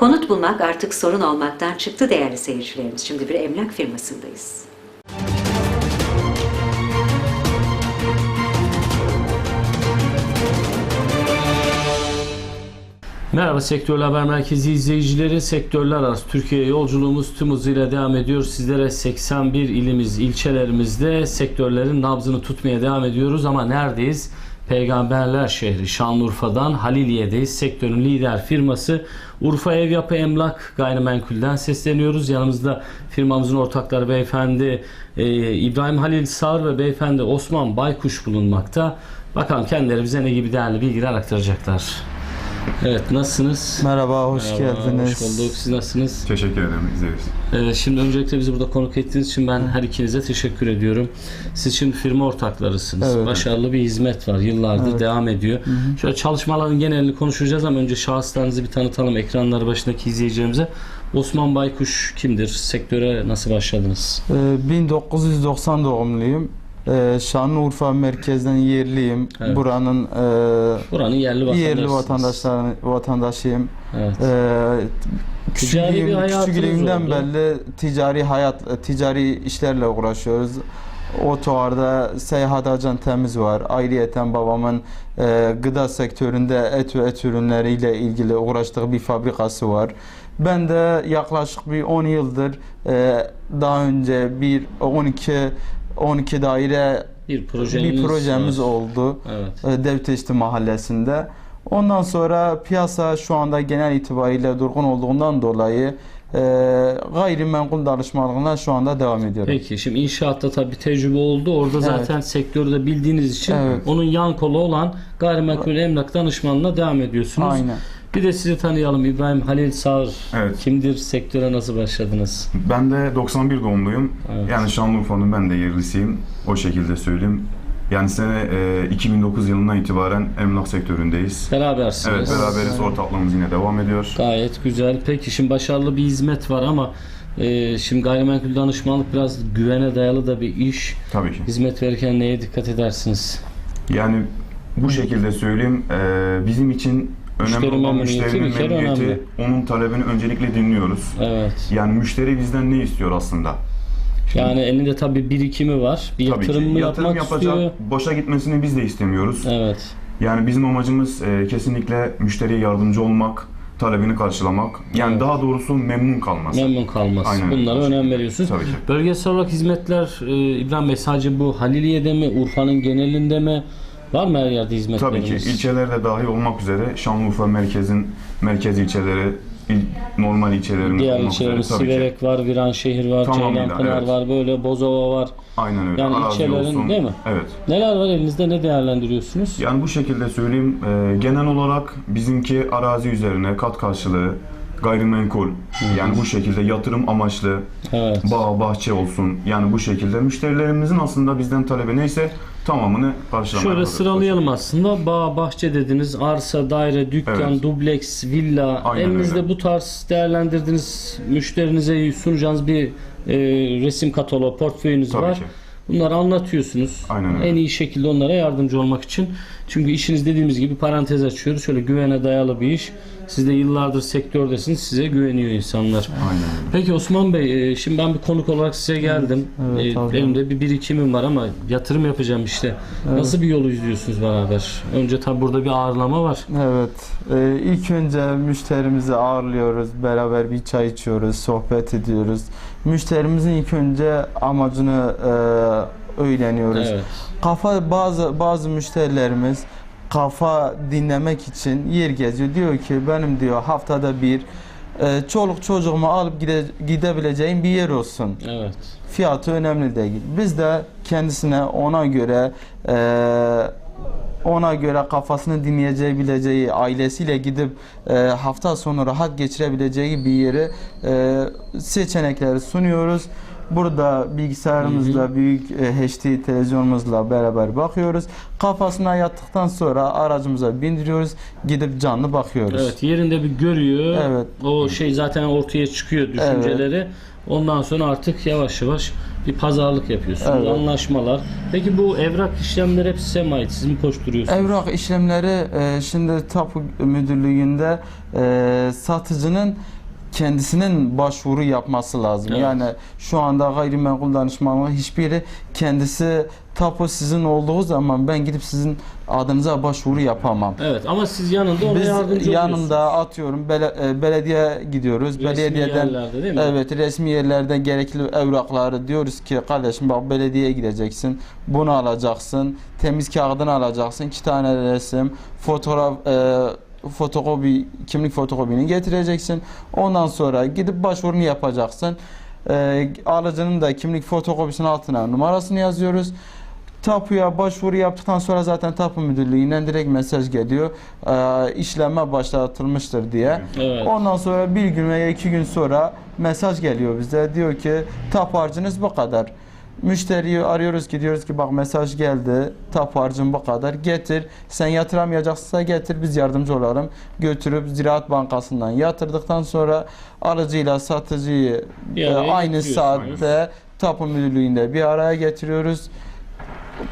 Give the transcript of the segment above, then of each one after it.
Konut bulmak artık sorun olmaktan çıktı değerli seyircilerimiz. Şimdi bir emlak firmasındayız. Merhaba Sektörler Haber Merkezi izleyicileri. Sektörler arası Türkiye yolculuğumuz tüm hızıyla devam ediyor. Sizlere 81 ilimiz, ilçelerimizde sektörlerin nabzını tutmaya devam ediyoruz. Ama neredeyiz? Peygamberler şehri Şanlıurfa'dan Haliliye'deyiz. Sektörün lider firması Urfa Ev Yapı Emlak Gayrimenkul'den sesleniyoruz. Yanımızda firmamızın ortakları beyefendi e, İbrahim Halil Sağır ve beyefendi Osman Baykuş bulunmakta. Bakalım kendileri bize ne gibi değerli bilgiler aktaracaklar. Evet nasılsınız? Merhaba, hoş Merhaba, geldiniz. Hoş bulduk. Siz nasılsınız? Teşekkür ederim izleriz. Evet, şimdi öncelikle bizi burada konuk ettiğiniz için ben her ikinize teşekkür ediyorum. Siz şimdi firma ortaklarısınız. Evet. Başarılı bir hizmet var. Yıllardır devam ediyor. Şöyle çalışmaların genelini konuşacağız ama önce şahıslarınızı bir tanıtalım ekranları başındaki izleyicilerimize. Osman Baykuş kimdir? Sektöre nasıl başladınız? Ee, 1990 doğumluyum. Ee, Şanlıurfa merkezden yerliyim. Evet. Buranın e, Buranın yerli yerli vatandaşlar vatandaşıyım. Evet. Ee, Ticari bir küçüklüğüm, küçüklüğümden belli ticari hayat, ticari işlerle uğraşıyoruz. Otogarda seyahat acentemiz var. Ayrıyeten babamın e, gıda sektöründe et ve et ürünleriyle ilgili uğraştığı bir fabrikası var. Ben de yaklaşık bir 10 yıldır e, daha önce bir 12 12 daire bir projeniz bir projemiz var. oldu. Evet. E, Devteşti mahallesinde. Ondan sonra piyasa şu anda genel itibariyle durgun olduğundan dolayı e, gayrimenkul danışmanlığına şu anda devam ediyorum. Peki şimdi inşaatta tabii tecrübe oldu. Orada Evet. zaten sektörü de bildiğiniz için Evet. onun yan kolu olan gayrimenkul emlak danışmanlığına devam ediyorsunuz. Aynen. Bir de sizi tanıyalım. İbrahim Halil Sağır. Evet. Kimdir? Sektöre nasıl başladınız? Ben de 91 doğumluyum. Evet. Yani Şanlıurfa'nın ben de yerlisiyim. O şekilde söyleyeyim. Yani sene e, 2009 yılından itibaren emlak sektöründeyiz. Berabersiniz. Evet beraberiz. Ortaklığımız yine devam ediyor. Gayet güzel. Peki şimdi başarılı bir hizmet var ama e, şimdi gayrimenkul danışmanlık biraz güvene dayalı da bir iş. Tabii ki. Hizmet verirken neye dikkat edersiniz? Yani bu şekilde söyleyeyim. e, bizim için Müşteri önemli olan memnuniyeti müşterinin bir kere memnuniyeti. önemli. Onun talebini öncelikle dinliyoruz. Evet. Yani müşteri bizden ne istiyor aslında? Şimdi Yani elinde tabii birikimi var. Bir tabii ki yatırım mı yatırım yapmak yapacak, istiyor? boşa gitmesini biz de istemiyoruz. Evet. Yani bizim amacımız e, kesinlikle müşteriye yardımcı olmak, talebini karşılamak. Yani Evet. daha doğrusu memnun kalması. Memnun kalması. Aynen. Bunlara önem veriyorsunuz. Tabii ki. Bölgesel olarak hizmetler e, İbrahim Bey sadece bu Haliliye'de mi, Urfa'nın genelinde mi? Var mı her yerde Tabii hizmetleriniz? ki ilçelerde dahil olmak üzere Şanlıurfa merkezin merkez ilçeleri, il- normal ilçelerimiz Diğer olmak üzere ilçelerimiz tabii ki. Siverek var, Viranşehir var, Tamamıyla, Ceylanpınar evet. var, böyle Bozova var. Aynen öyle. Yani Arazi ilçelerin olsun. değil mi? Evet. Neler var elinizde ne değerlendiriyorsunuz? Yani bu şekilde söyleyeyim. e, genel olarak bizimki arazi üzerine kat karşılığı gayrimenkul yani bu şekilde yatırım amaçlı Evet. bağ bahçe olsun yani bu şekilde müşterilerimizin aslında bizden talebi neyse tamamını karşılamaya Şöyle hazırız. sıralayalım aslında. Bağ, bahçe dediniz, arsa, daire, dükkan, Evet. dubleks, villa. Aynen Elinizde öyle. bu tarz değerlendirdiğiniz müşterinize sunacağınız bir e, resim kataloğu, portföyünüz Tabii var. ki. Bunları anlatıyorsunuz. Aynen öyle. En iyi şekilde onlara yardımcı olmak için. Çünkü işiniz dediğimiz gibi parantez açıyoruz. Şöyle güvene dayalı bir iş. Siz de yıllardır sektördesiniz. Size güveniyor insanlar. Aynen. Peki Osman Bey, e, şimdi ben bir konuk olarak size geldim. Evet, E, tabii. Elimde bir birikimim var ama yatırım yapacağım işte. Nasıl bir yolu izliyorsunuz beraber? Önce tabi burada bir ağırlama var. Evet. Ee, ilk önce müşterimizi ağırlıyoruz. Beraber bir çay içiyoruz, sohbet ediyoruz. Müşterimizin ilk önce amacını e, öğreniyoruz. Evet. Kafa bazı bazı müşterilerimiz kafa dinlemek için yer geziyor. Diyor ki benim diyor haftada bir e, çoluk çocuğumu alıp gide, gidebileceğim bir yer olsun. Evet. Fiyatı önemli değil. Biz de kendisine ona göre e, ona göre kafasını dinleyeceği bileceği ailesiyle gidip e, hafta sonu rahat geçirebileceği bir yeri e, seçenekleri sunuyoruz. Burada bilgisayarımızla, büyük e, HD televizyonumuzla beraber bakıyoruz. Kafasına yattıktan sonra aracımıza bindiriyoruz. Gidip canlı bakıyoruz. Evet yerinde bir görüyor. Evet. O şey zaten ortaya çıkıyor düşünceleri. Ondan sonra artık yavaş yavaş bir pazarlık yapıyorsunuz. Evet. Anlaşmalar. Peki bu evrak işlemleri hepsi size mi ait? Siz mi koşturuyorsunuz? Evrak işlemleri e, şimdi tapu müdürlüğünde e, satıcının kendisinin başvuru yapması lazım. Evet. Yani şu anda gayrimenkul danışmanlığı hiçbiri kendisi tapu sizin olduğu zaman ben gidip sizin adınıza başvuru yapamam. Evet ama siz yanında ona Biz yardımcı yanında atıyorum bele- e, belediye gidiyoruz. Resmi Belediyeden yerlerde değil mi? Evet resmi yerlerden gerekli evrakları diyoruz ki kardeşim bak belediyeye gideceksin. Bunu alacaksın. Temiz kağıdını alacaksın. iki tane resim, fotoğraf e, fotokopi, kimlik fotokopini getireceksin. Ondan sonra gidip başvurunu yapacaksın. E, alıcının da kimlik fotokopisinin altına numarasını yazıyoruz. Tapuya başvuru yaptıktan sonra zaten tapu müdürlüğünden direkt mesaj geliyor. E, işleme başlatılmıştır diye. Evet. Ondan sonra bir gün veya iki gün sonra mesaj geliyor bize. Diyor ki tap harcınız bu kadar. Müşteriyi arıyoruz ki diyoruz ki bak mesaj geldi. Tap harcın bu kadar. Getir. Sen yatıramayacaksa getir biz yardımcı olalım. Götürüp Ziraat Bankası'ndan yatırdıktan sonra alıcıyla satıcıyı e, aynı saatte tapu müdürlüğünde bir araya getiriyoruz.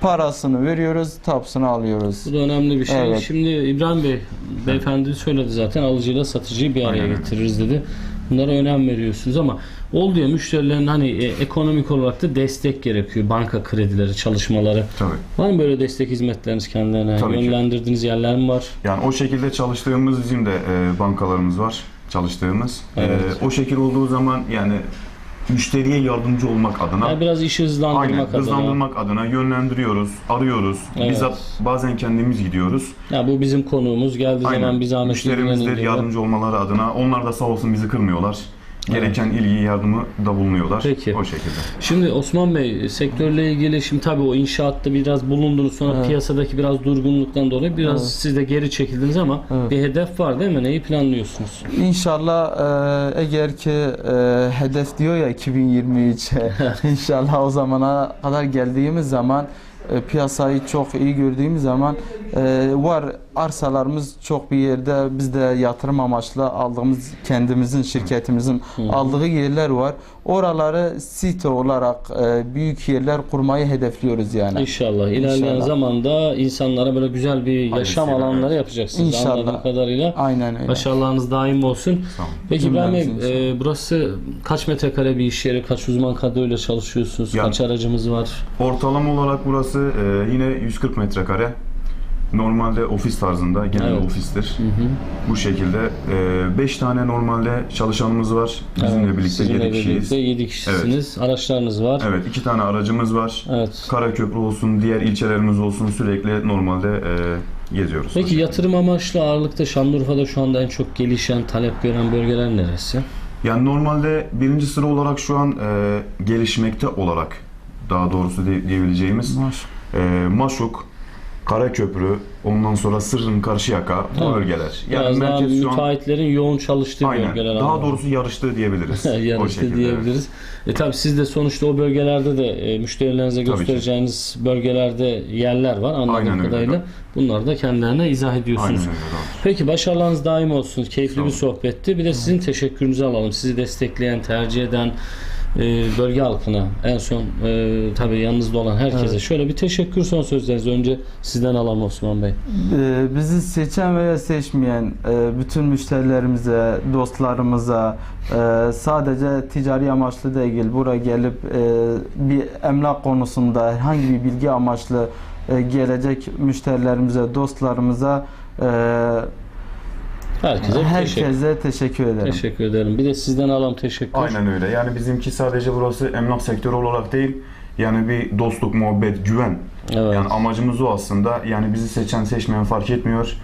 Parasını veriyoruz, tapsını alıyoruz. Bu da önemli bir şey. Evet. Şimdi İbrahim Bey, beyefendi söyledi zaten alıcıyla satıcıyı bir araya Aynen getiririz dedi. Bunlara önem veriyorsunuz ama oldu ya müşterilerin hani e, ekonomik olarak da destek gerekiyor. Banka kredileri, çalışmaları. Tabii. Var mı böyle destek hizmetleriniz kendilerine? Tabii ki. Yönlendirdiğiniz yerler mi var? Yani o şekilde çalıştığımız bizim de e, bankalarımız var çalıştığımız. E, Evet. o şekil olduğu zaman yani müşteriye yardımcı olmak adına Yani biraz işi hızlandırmak Aynen adına. hızlandırmak adına yönlendiriyoruz, arıyoruz. Evet. Bizzat bazen kendimiz gidiyoruz. Ya bu bizim konuğumuz geldiği zaman bir zahmet Müşterimizdir ilgilenin diyor. yardımcı olmaları adına. Onlar da sağ olsun bizi kırmıyorlar. Gereken ilgiyi, yardımı da bulunuyorlar. Peki. O şekilde. Şimdi Osman Bey sektörle ilgili şimdi tabii o inşaatta biraz bulundunuz sonra Evet. piyasadaki biraz durgunluktan dolayı biraz Evet. siz de geri çekildiniz ama Evet. bir hedef var değil mi? Neyi planlıyorsunuz? İnşallah e, eğer ki e, hedef diyor ya 2023'e inşallah o zamana kadar geldiğimiz zaman e, piyasayı çok iyi gördüğümüz zaman e, var arsalarımız çok bir yerde biz de yatırım amaçlı aldığımız kendimizin şirketimizin aldığı yerler var. Oraları site olarak e, büyük yerler kurmayı hedefliyoruz yani. İnşallah ilerleyen İnşallah. zamanda insanlara böyle güzel bir yaşam Hayırlısıyla, alanları yapacaksınız İnşallah. anladığım kadarıyla. Aynen öyle. Başarılarınız daim olsun. Olun. Peki İbrahim Bey, e, burası kaç metrekare bir iş yeri, kaç uzman kadroyla çalışıyorsunuz, Yani- kaç aracımız var? Ortalama olarak burası e, yine 140 metrekare. Normalde ofis tarzında, genel Evet. ofistir. Bu şekilde 5 tane normalde çalışanımız var. Bizimle Evet, birlikte sizinle 7 kişiyiz. birlikte 7 kişisiniz. Araçlarınız var. Evet, 2 tane aracımız var. Evet. Karaköprü olsun, diğer ilçelerimiz olsun sürekli normalde e, geziyoruz. Peki yatırım amaçlı ağırlıkta Şanlıurfa'da şu anda en çok gelişen, talep gören bölgeler neresi? Yani normalde birinci sıra olarak şu an e, gelişmekte olarak daha doğrusu de- diyebileceğimiz Maş- e, Maşuk, Karaköprü, ondan sonra Sırrın, Karşıyaka bu Evet. bölgeler. Yani Biraz daha merkez şu an müteahhitlerin yoğun çalıştığı aynen. bölgeler Daha anlamında. doğrusu yarıştığı diyebiliriz. o Yarıştı şekilde. diyebiliriz. E tabi siz de sonuçta o bölgelerde de e, müşterilerinize Tabii ki. göstereceğiniz bölgelerde yerler var anladığım Aynen öyle. kadarıyla. Bunları da kendilerine izah Aynen ediyorsunuz. öyle. doğru. Peki başarılarınız daim olsun. Keyifli bir sohbetti. Bir de sizin teşekkürünüzü alalım. Sizi destekleyen, tercih eden e, bölge halkına en son e, tabii yanınızda olan herkese Evet. şöyle bir teşekkür son sözlerinizi önce sizden alalım Osman Bey. Ee, bizi seçen veya seçmeyen e, bütün müşterilerimize, dostlarımıza e, sadece ticari amaçlı değil, buraya gelip e, bir emlak konusunda herhangi bir bilgi amaçlı e, gelecek müşterilerimize, dostlarımıza e, Herkese bir teşekkür, herkese teşekkür ederim. teşekkür ederim. Bir de sizden alalım teşekkür. Aynen öyle. Yani bizimki sadece burası emlak sektörü olarak değil. Yani bir dostluk, muhabbet, güven. Evet. Yani amacımız o aslında. Yani bizi seçen seçmeyen fark etmiyor.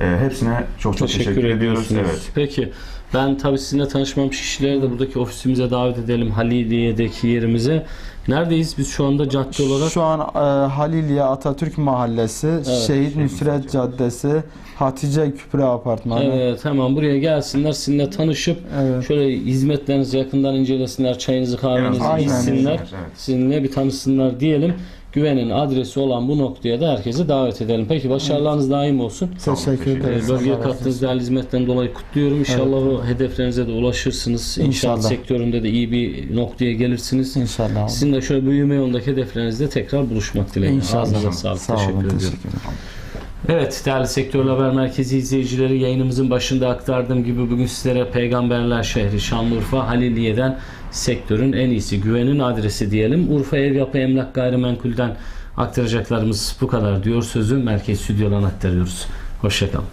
E, hepsine çok çok teşekkür, ediyoruz. ediyorsunuz. Evet. Peki ben tabii sizinle tanışmamış kişileri de buradaki ofisimize davet edelim. Haliliye'deki yerimize. Neredeyiz biz şu anda cadde olarak? Şu an e, Haliliye Atatürk Mahallesi, Şehit Nusret Caddesi, Hatice Küpre Apartmanı. Evet hemen buraya gelsinler sizinle tanışıp Evet. şöyle hizmetlerinizi yakından incelesinler, çayınızı kahvenizi içsinler, Evet. sizinle bir tanışsınlar diyelim. Güvenin adresi olan bu noktaya da herkesi davet edelim. Peki başarılarınız daim olsun. Teşekkür Teşekkür ederiz. Bölgeye kattığınız değerli hizmetten dolayı kutluyorum. İnşallah o hedeflerinize de ulaşırsınız. İnşaat İnşallah. sektöründe de iyi bir noktaya gelirsiniz. İnşallah. Sizinle şöyle büyüme yolundaki hedeflerinizde tekrar buluşmak dileğiyle. İnşallah. Ağzınıza sağlık. Sağ Teşekkür olun. ediyorum. Teşekkür ederim. Evet değerli Sektör Haber Merkezi izleyicileri yayınımızın başında aktardığım gibi bugün sizlere Peygamberler şehri Şanlıurfa Haliliye'den sektörün en iyisi güvenin adresi diyelim. Urfa Ev Yapı Emlak Gayrimenkul'den aktaracaklarımız bu kadar diyor sözü merkez stüdyodan aktarıyoruz. Hoşçakalın.